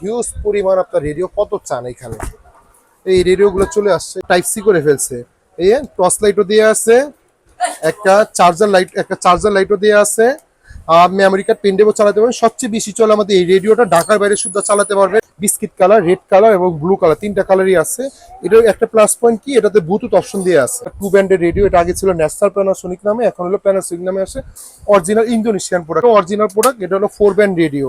Huge পরিমাণ আপনার radio কত চান এখানে? এই রেডিওগুলো চলে আসছে টাইপ সি করে ফেলছে। এই টর্চ লাইটও দিয়ে আছে, একটা চার্জার লাইট একটা চার্জার লাইটও দিয়ে আছে। আপনি আমেরিকার পেন্ডেবও চালাতে পারবেন। সবচেয়ে বেশি চলে আমাদের এই রেডিওটা ঢাকার বাইরে শুদ্ধ চালাতে পারবেন। বিস্কিট কালার রেড কালার এবং ব্লু কালার তিনটা কালারই আছে। এটার একটা প্লাস পয়েন্ট কি? এটাতে ব্লুটুথ অপশন দিয়ে আছে। টু ব্যান্ডের রেডিও এটা আগে ছিল ন্যাশনাল প্যানাসোনিক নামে, এখন হলো প্যানাসোনিক নামে আসে original Indonesian product original product এটা হলো four band radio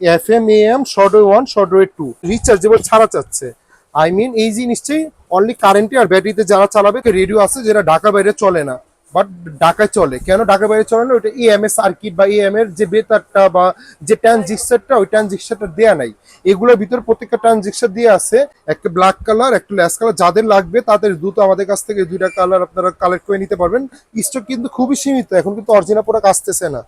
F M A M short one short two rechargeable ছাড়া চাচ্ছে। আই মিন এই জিনিসটাই অনলি কারেন্টে আর ব্যাটারিতে যারা চালাবে রেডিও আছে যেটা ঢাকা বাইরে চলে না। বাট ঢাকায় চলে। কেন ঢাকা বাইরে চলে না? ওটা ইএমএ সার্কিট বা ইএম এর যে বেতারটা বা যে ট্রানজিস্টারটা ওই ট্রানজিস্টারটা দেয়া নাই। এগুলোর ভিতর প্রত্যেকটা ট্রানজিস্টার দিয়ে আছে। একটা ব্ল্যাক কালার একটা ল্যাস কালার যাদের লাগবে, তাদের দ্রুত আমাদের কাছ থেকে দুইটা কালার আপনারা কালেক্ট করে নিতে পারবেন। স্টক কিন্তু খুবই সীমিত। এখন কিন্তু অরিজিনাল প্রোডাক্ট আসতেছে না।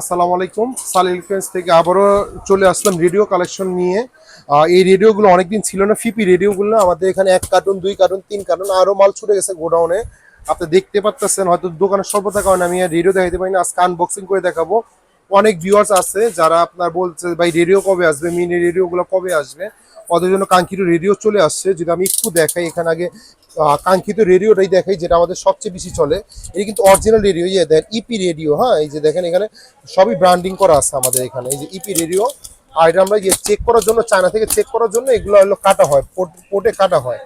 আসসালামু আলাইকুম। সালিল ফ্রেন্স থেকে আবারও চলে আসলাম রেডিও কালেকশন নিয়ে। এই রেডিওগুলো অনেকদিন ছিল না ফিপি রেডিওগুলো আমাদের এখানে এক কার্টুন, দুই কার্টুন, তিন কার্টুন আরও মাল ছুটে গেছে গোডাউনে। আপনি দেখতে পাচ্ছেন হয়তো দোকানের স্বল্পতার কারণে আমি রেডিও দেখাইতে পারি না, আজকে আনবক্সিং করে দেখাবো। অনেক ভিউয়ার্স আছে যারা আপনার বলছে, ভাই, রেডিও কবে আসবে? মিনি রেডিওগুলো কবে আসবে? ওদের জন্য কাঙ্ক্ষিত রেডিও চলে আসছে, যদি আমি একটু দেখাই, এখানে আগে কাঙ্ক্ষিত রেডিওটাই দেখাই, যেটা আমাদের সবচেয়ে বেশি চলে। এটা কিন্তু অরিজিনাল রেডিও ইয়ে দেখেন ইপি রেডিও হ্যাঁ? এই যে দেখেন এখানে সবই ব্র্যান্ডিং করা আছে আমাদের এখানে। এই যে ইপি রেডিও, আর এটা আমরা ইয়ে চেক করার জন্য চায়না থেকে চেক করার জন্য এগুলো হলো কাটা হয় পোর্টে কাটা হয়।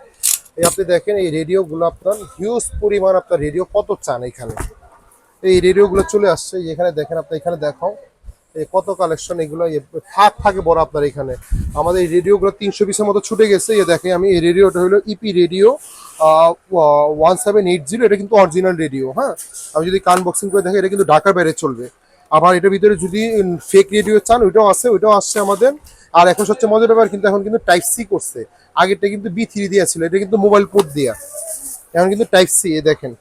এই আপনি দেখেন এই রেডিওগুলো আপনার হিউজ পরিমাণ আপনার রেডিও কত চান এখানে। এই রেডিওগুলো চলে আসছে এখানে দেখেন আপনি এখানে দেখাও। এই কত কালেকশন এগুলো ইয়ে থাক বড় আপনার এখানে। আমাদের এই রেডিওগুলো তিনশো পিসের মতো ছুটে গেছে, এই দেখে আমি, এই রেডিওটা হলো E E P radio. One seven eight zero এটা কিন্তু অরিজিনাল রেডিও হ্যাঁ? আমি যদি কান বক্সিং করে দেখি, এটা কিন্তু ঢাকার বাইরে চলবে। আবার এটার ভিতরে যদি ফেক রেডিও চান, ওইটাও আছে, ওইটাও আসছে আমাদের। আর এখন সবচেয়ে মজার ব্যাপার কিন্তু এখন কিন্তু টাইপ সি করছে। আগেরটা কিন্তু বি থ্রি দেওয়া ছিল, এটা কিন্তু মোবাইল পোর্ট দেওয়া এখন কিন্তু টাইপ সি এ দেখেন।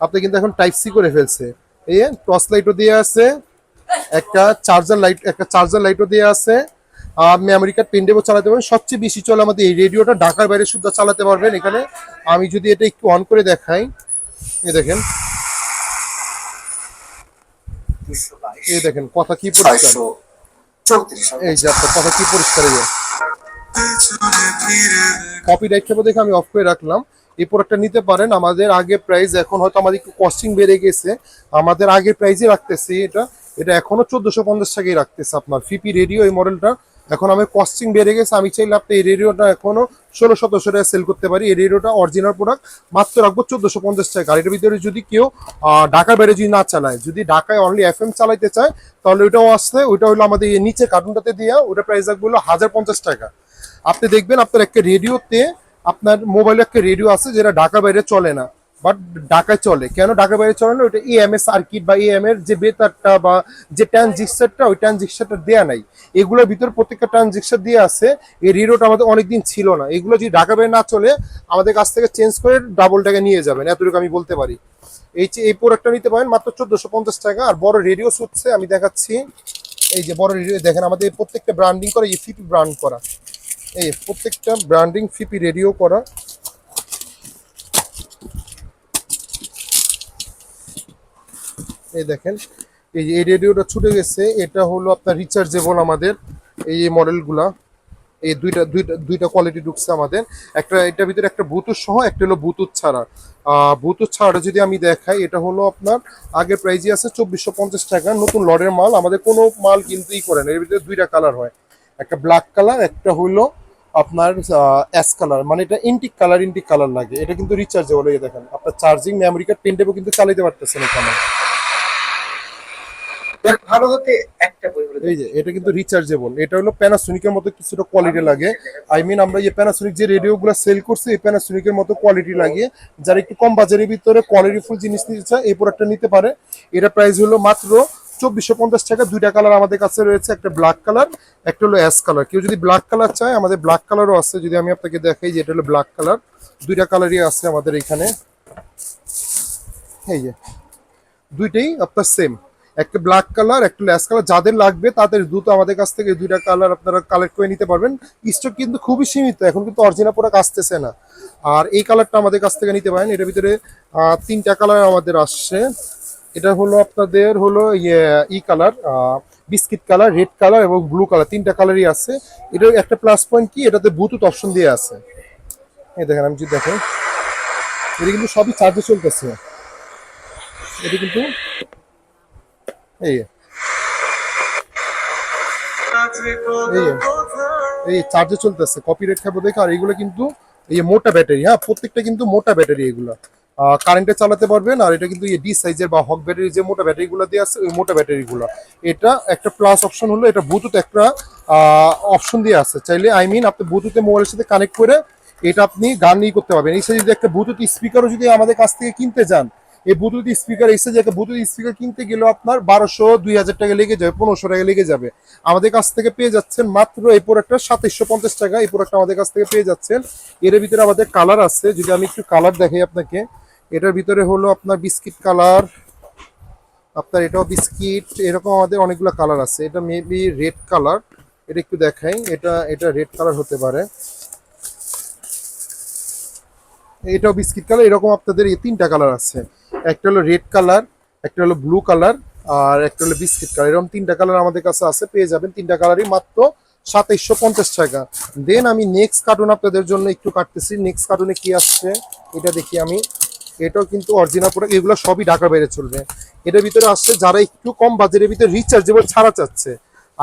আপনি কিন্তু এখন টাইপ সি করে ফেলছে। এই টর্চ লাইটও দিয়ে আছে, একটা চার্জার লাইট একটা চার্জার লাইটও দিয়ে আছে। আপনি আমেরিকার পেন্ডেবও চালাতে পারবেন। সবচেয়ে বেশি চলে আমাদের এই রেডিওটা ঢাকার বাইরে শুদ্ধ চালাতে পারবেন এখানে। আমি যদি এটা একটু অন করে দেখাই এ দেখেন। এই দেখেন, কথা কি পরিষ্কার? এই যে আপনার কথা কি পরিষ্কার কপিরাইট খেপে দেখে আমি অফ করে রাখলাম। এই প্রোডাক্টটা নিতে পারেন। আমাদের আগে প্রাইস এখন হয়তো আমাদের একটু কস্টিং বেড়ে গেছে। আমাদের আগের প্রাইসই রাখতেছি এটা। এটা এখনও চোদ্দশো পঞ্চাশ টাকাই রাখতেছে আপনার। ফিপি রেডিও এই মডেলটা এখন আমি কস্টিং বেড়ে গেছে, আমি চাইলে আপনি এই রেডিওটা এখনও ষোলো সতেরোশো টাকা সেল করতে পারি। এই রেডিওটা অরিজিনাল প্রোডাক্ট মাত্র রাখব চোদ্দশো পঞ্চাশ টাকা। এটার ভিতরে যদি কেউ ঢাকার বাইরে যদি না চালায়, যদি ঢাকায় অনলি এফ এম চালাইতে চায়, তাহলে ওইটাও আসছে, ওইটা হলো আমাদের নিচে কার্টুনটাতে দেওয়া ওটা প্রাইস রাখব হলো হাজার পঞ্চাশ টাকা। আপনি দেখবেন আপনার একটা রেডিওতে আপনার মোবাইলে একটা রেডিও আছে, যেটা ঢাকা বাইরে চলে না। বাট ঢাকায় চলে। কেন ঢাকা বাইরে চলে না? ওইটা ইএম এর সার্কিট বা ইএম এর যে বেতারটা বা যে ট্রানজিস্টারটা ওই ট্রানজিস্টারটা দেয়া নাই। এগুলোর ভিতর প্রত্যেকটা ট্রানজিস্টার দিয়ে আছে। এই রেডিওটা আমাদের অনেকদিন ছিল না। এগুলো যদি ঢাকা বাইরে না চলে, আমাদের কাছ থেকে চেঞ্জ করে ডাবল টাকা নিয়ে যাবেন। এতটুকু আমি বলতে পারি। এই এই প্রোডাক্টটা নিতে পারেন মাত্র চোদ্দশো পঞ্চাশ টাকা। আর বড় রেডিও হচ্ছে, আমি দেখাচ্ছি। এই যে বড় রেডিও দেখেন আমাদের প্রত্যেকটা ব্র্যান্ডিং করা, এই ফিপি ব্র্যান্ড করা। এই প্রত্যেকটা ব্র্যান্ডিং ফিপি রেডিও করা। এই দেখেন, এই যে এই রেডিওটা ছুটে গেছে, এটা হলো আপনার রিচার্জেবল আমাদের এই মডেলগুলা এই দুইটা দুইটা দুইটা কোয়ালিটি ঢুকছে আমাদের। একটা, এটার ভিতরে একটা বুতুর সহ, একটা হলো বুতুর ছাড়া। বুতুর ছাড়া যদি আমি দেখাই, এটা হলো আপনার, আগের প্রাইজই আছে চব্বিশশো পঞ্চাশ টাকা। নতুন লডের মাল, আমাদের কোনো মাল কিন্তু ই করে না। এর ভিতরে দুইটা কালার হয়। একটা ব্ল্যাক কালার একটা হলো আপনার অ্যাস কালার মানে এটা ইন্টিক কালার ইন্টিক কালার লাগে। এটা কিন্তু রিচার্জেবল এই দেখেন। আপনার চার্জিং মেমোরি কার্ড পেন্টেবও কিন্তু চালাতে পারতেছেন এখানে। ভালো হতে একটা বই এই যে এটা কিন্তু রিচার্জেবল এটা হলো প্যানাসোনিকের মতো কিছুটা কোয়ালিটি লাগে। আই মিন আমরা যে প্যানাসোনিক যে রেডিওগুলো সেল করছি এই প্যানাসোনিকের মতো কোয়ালিটি লাগে। যারা একটু কম বাজারের ভিতরে কোয়ালিটিফুল জিনিস নিতে চায় এই প্রোডাক্টটা নিতে পারে। এটা প্রাইস হলো মাত্র চব্বিশশো পঞ্চাশ টাকা। দুইটা কালার আমাদের কাছে রয়েছে একটা ব্ল্যাক কালার একটা হলো অ্যাশ কালার কেউ যদি ব্ল্যাক কালার চায় আমাদের ব্ল্যাক কালারও আছে। যদি আমি আপনাকে দেখাই যে এটা হলো ব্ল্যাক কালার দুইটা কালারই আছে আমাদের এখানে। এই যে দুইটাই আপনার সেম একটা ব্ল্যাক কালার একটা ল্যাস কালার যাদের লাগবে তাদের দ্রুত আমাদের কাছ থেকে দুইটা কালার আপনারা কালেক্ট করে নিতে পারবেন। স্টক কিন্তু খুবই সীমিত, এখন কিন্তু অরিজিনাল প্রোডাক্ট আসতেছে না। আর এই কালারটা আমাদের কাছ থেকে নিতে পারেন, এটার ভিতরে তিনটা কালার আমাদের আসছে। এটা হলো আপনাদের হলো ইয়ে ই colour biscuit colour red colour এবং ব্লু কালার তিনটা কালারই আছে। এটার একটা প্লাস পয়েন্ট কি? এটাতে ব্লুটুথ অপশন দিয়ে আছে। এই দেখেন, আমি যদি দেখেন এটা কিন্তু সবই চার্জে চলতেছে। এটা কিন্তু এই চার্জে চলতেছে কপিরাইট খাব দেখে, আর এগুলো কিন্তু এই মোটা ব্যাটারি হ্যাঁ প্রত্যেকটা কিন্তু মোটা ব্যাটারি এগুলো। কারেন্টে চালাতে পারবেন, আর এটা কিন্তু ডি সাইজের বা হক ব্যাটারি যে মোটা ব্যাটারিগুলো দিয়ে আছে, ওই মোটা ব্যাটারিগুলো এটা একটা প্লাস অপশন হলো, এটা ব্লুটুথ একটা অপশন দিয়ে আছে। চাইলে আই মিন আপনি ব্লুটুথে মোবাইলের সাথে কানেক্ট করে এটা আপনি গান ই করতে পারবেন। এই সাইজে যদি একটা ব্লুটুথ স্পিকারও যদি আমাদের কাছ থেকে কিনতে যান এই ব্লুটুথ স্পিকার সাইজে একটা ব্লুটুথ স্পিকার কিনতে গেলেও আপনার বারোশো দুই হাজার টাকা লেগে যাবে, পনেরোশো টাকা লেগে যাবে। আমাদের কাছ থেকে পেয়ে যাচ্ছেন মাত্র এই প্রোডাক্টটা সাতাইশশো পঞ্চাশ টাকা, এই প্রোডাক্টটা আমাদের কাছ থেকে পেয়ে যাচ্ছেন। এর ভিতরে আমাদের কালার আছে, যদি আমি একটু কালার দেখাই আপনাকে, এটার ভিতরে হলো আপনার বিস্কিট কালার আপনার এটাও বিস্কিট এরকম আমাদের অনেকগুলো কালার আছে। এটা মেবি রেড কালার এটা একটু দেখাই, এটা এটা রেড কালার হতে পারে। এটাও বিস্কিট কালার, এরকম আপনাদের এই তিনটা কালার আছে। একটা হলো রেড কালার, একটা হলো ব্লু কালার, আর একটা হলো বিস্কিট কালার। এরকম তিনটা কালার আমাদের কাছে আছে, পেয়ে যাবেন। তিনটা কালারই মাত্র সাতাইশশো পঞ্চাশ টাকা। দেন আমি নেক্সট কার্টুন আপনাদের জন্য একটু কাটতেছি। নেক্সট কার্টুনে কি আসছে? এটা দেখি আমি। এটাও কিন্তু অরিজিনাল প্রোডাক্ট এগুলো সবই ঢাকা বাইরে চলবে। এটার ভিতরে আসছে যারা একটু কম বাজেটের ভিতরে রিচার্জেবল ছাড়া চাচ্ছে।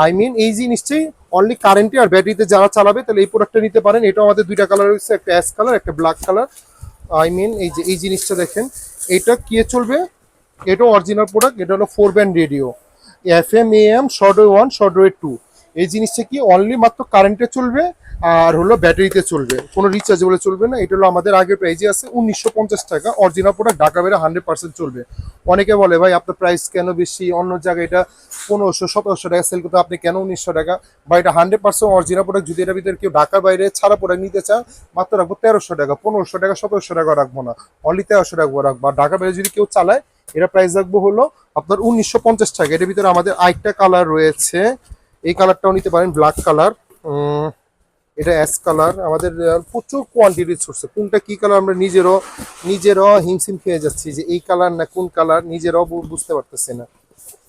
আই মিন এই জিনিসটাই অনলি কারেন্টে আর ব্যাটারিতে যারা চালাবে, তাহলে এই প্রোডাক্টটা নিতে পারেন। এটা আমাদের দুইটা কালার রয়েছে, একটা অ্যাশ কালার একটা ব্ল্যাক কালার আই মিন এই যে, এই জিনিসটা দেখেন, এটা কি চলবে? এটা অরিজিনাল প্রোডাক্ট এটা হলো four band radio F M A M short one short way two এই জিনিসটা কি অনলি মাত্র কারেন্টে চলবে আর হলো ব্যাটারিতে চলবে? কোনো রিচার্জেবলে চলবে না। এটা হলো আমাদের আগের প্রাইজে আছে উনিশশো পঞ্চাশ টাকা। অরিজিনাল প্রোডাক্ট ঢাকা বেড়ে হান্ড্রেড চলবে। অনেকে বলে, ভাই, আপনার প্রাইস কেন বেশি? অন্য জায়গায় এটা পনেরোশো, সতেরোশো টাকা সেল করতে আপনি কেন উনিশশো টাকা? বা এটা হান্ড্রেড পার্সেন্ট অরিজিনাল প্রোডাক্ট যদি এটার ভিতরে কেউ ঢাকার বাইরে ছাড়া প্রোডাক্ট নিতে চান মাত্র রাখব তেরোশো টাকা। পনেরোশো টাকা, সতেরোশো টাকা রাখব না। অনলি তেরোশো টাকা রাখব। আর ঢাকার বাইরে যদি কেউ চালায় এটা প্রাইস রাখব হলো আপনার উনিশশো পঞ্চাশ টাকা। এটার ভিতরে আমাদের আরেকটা কালার রয়েছে। এই কালারটাও নিতে পারেন ব্ল্যাক কালার। এটা অ্যাশ কালার। আমাদের প্রচুর কোয়ান্টিটি ছড়ছে কোনটা কি কালার আমরা নিজেরও নিজেরও হিমসিম খেয়ে যাচ্ছি যে এই কালার না কোন কালার, নিজেরাও বুঝতে পারতেছি না।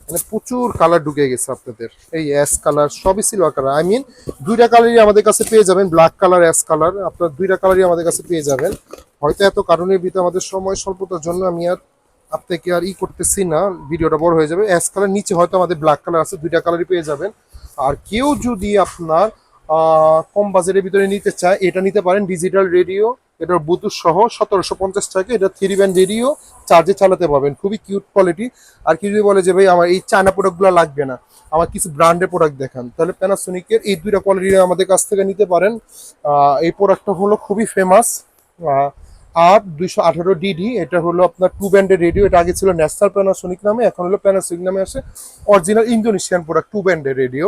মানে প্রচুর কালার ঢুকে গেছে আপনাদের। এই অ্যাশ কালার, সবই সিলভার কালার। আই মিন দুইটা কালারই আমাদের কাছে পেয়ে যাবেন ব্ল্যাক কালার অ্যাশ কালার। আপনার দুইটা কালারই আমাদের কাছে পেয়ে যাবেন। হয়তো এত কারণের ভিতরে আমাদের সময় স্বল্পতার জন্য আমি আর আপনাকে আর ই করতেছি না, ভিডিওটা বড় হয়ে যাবে। অ্যাশ কালার নিচে হয়তো আমাদের ব্ল্যাক কালার আছে, দুইটা কালারই পেয়ে যাবেন। আর কেউ যদি আপনার কম বাজেটের ভিতরে নিতে চায়, এটা নিতে পারেন ডিজিটাল রেডিও এটার ব্লুটুথ সহ সতেরোশো পঞ্চাশ টাকা, এটা থ্রি ব্যান্ড রেডিও চার্জে চালাতে পারবেন। খুবই কিউট কোয়ালিটি আর কেউ যদি বলে যে, ভাই, আমার এই চায়না প্রোডাক্টগুলো লাগবে না, আমার কিছু ব্র্যান্ডের প্রোডাক্ট দেখান, তাহলে প্যানাসোনিকের এই দুইটা কোয়ালিটি আমাদের কাছ থেকে নিতে পারেন। এই প্রোডাক্টটা হলো খুবই ফেমাস আর দুইশো আঠারো ডিডি, এটা হলো আপনার টু ব্যান্ডের রেডিও এটা আগে ছিল ন্যাশনাল প্যানাসোনিক নামে, এখন হলো প্যানাসোনিক নামে আসে। অরিজিনাল ইন্দোনেশিয়ান প্রোডাক্ট টু ব্যান্ডের রেডিও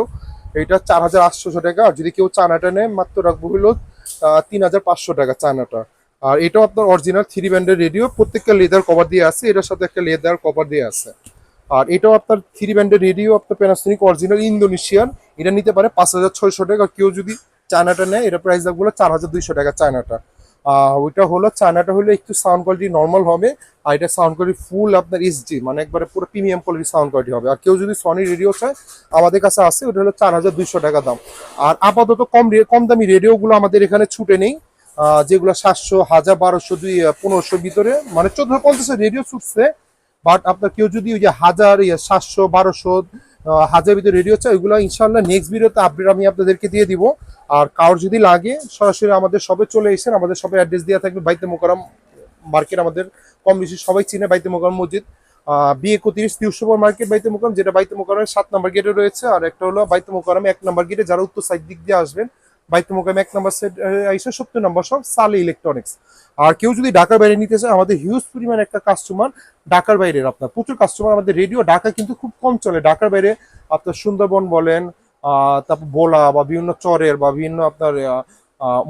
এটা চার হাজার আটশোশো টাকা, আর যদি কেউ চানাটা নেয়, মাত্র রাখব হলো তিন হাজার পাঁচশো টাকা চানাটা আর এটাও আপনার অরিজিনাল থ্রি ব্যান্ডের রেডিও প্রত্যেকটা লেদার কভার দিয়ে আছে, এটার সাথে একটা লেদার কভার দিয়ে আছে। আর এটাও আপনার থ্রি ব্যান্ডের রেডিও আপনার প্যানাসোনিক অরিজিনাল ইন্দোনেশিয়ান এটা নিতে পারে পাঁচ হাজার ছয়শো টাকা। কেউ যদি চায়নাটা নেয়, এটা প্রাইস রাখব চার হাজার দুইশো টাকা চায়নাটা। ওইটা হলো, চায়নাটা হলো একটু সাউন্ড কোয়ালিটি নর্মাল হবে, আর এটা সাউন্ড কোয়ালিটি ফুল আপনার এইচডি মানে একবারে পুরো প্রিমিয়াম কোয়ালিটি সাউন্ড কোয়ালিটি হবে। আর কেউ যদি সনি রেডিও চায়, আমাদের কাছে আছে, ওটা হলো চার হাজার দুইশো টাকা দাম। আর আপাতত কম কম দামি রেডিওগুলো আমাদের এখানে ছুটে নেই। যেগুলো সাতশো, হাজার বারোশো, দুই পনেরোশোর ভিতরে মানে চোদ্দশো পঞ্চাশের রেডিও ছুটছে বাট আপনার কেউ যদি ওই যে হাজার ইয়ে সাতশো, বারোশো হাজার ভিতরে রেডি হচ্ছে। ওইগুলো ইনশাল্লাহ নেক্সট ভিডিওতে আপডেট আমি আপনাদেরকে দিয়ে দিব। আর কার যদি লাগে, সরাসরি আমাদের সবে চলে এসেন। আমাদের সবে অ্যাড্রেস দেওয়া থাকবে বাইতে মোকারম মার্কেট আমাদের কম বেশি সবাই চিনে বাইতে মোকারম মসজিদ। বি একত্রিশ তিরুসুপার মার্কেট বাইতে মোকারাম যেটা বাইতে মোকারমের সাত নম্বর গেটে রয়েছে। আর একটা হলো বাইতে মোকারম এক নম্বর গেটে যারা উত্তর সাইড দিক দিয়ে আসবেন বাইতে মোকারম এক নম্বর সেট আইসা, সত্তর নম্বর সব সালে ইলেকট্রনিক্স আর কেউ যদি ঢাকার বাইরে নিতে চায়, আমাদের হিউজ পরিমাণ একটা কাস্টমার ঢাকার বাইরের আপনার। প্রচুর কাস্টমার আমাদের রেডিও ঢাকা কিন্তু খুব কম চলে। ঢাকার বাইরে আপনার সুন্দরবন বলেন তারপর বোলা বা বিভিন্ন চরের বা বিভিন্ন আপনার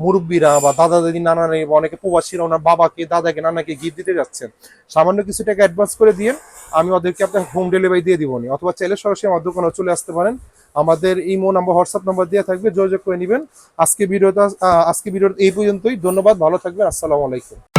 মুরব্বীরা বা দাদা দাদি, নানা অনেকে প্রবাসীরা ওনার বাবাকে, দাদাকে, নানাকে গিফট দিতে যাচ্ছেন। সামান্য কিছু টাকা অ্যাডভান্স করে দিন আমি ওদেরকে আপনার হোম ডেলিভারি দিয়ে দিবনি অথবা চাইলে সরাসরি আমার দোকানে চলে আসতে পারেন। আমাদের ইমো নাম্বার, হোয়াটসঅ্যাপ নাম্বার দেওয়া থাকবে, যোগাযোগ করে নেবেন। আজকে ভিডিওটা আজকে ভিডিওটা এই পর্যন্তই। ধন্যবাদ, ভালো থাকবেন, আসসালামু আলাইকুম।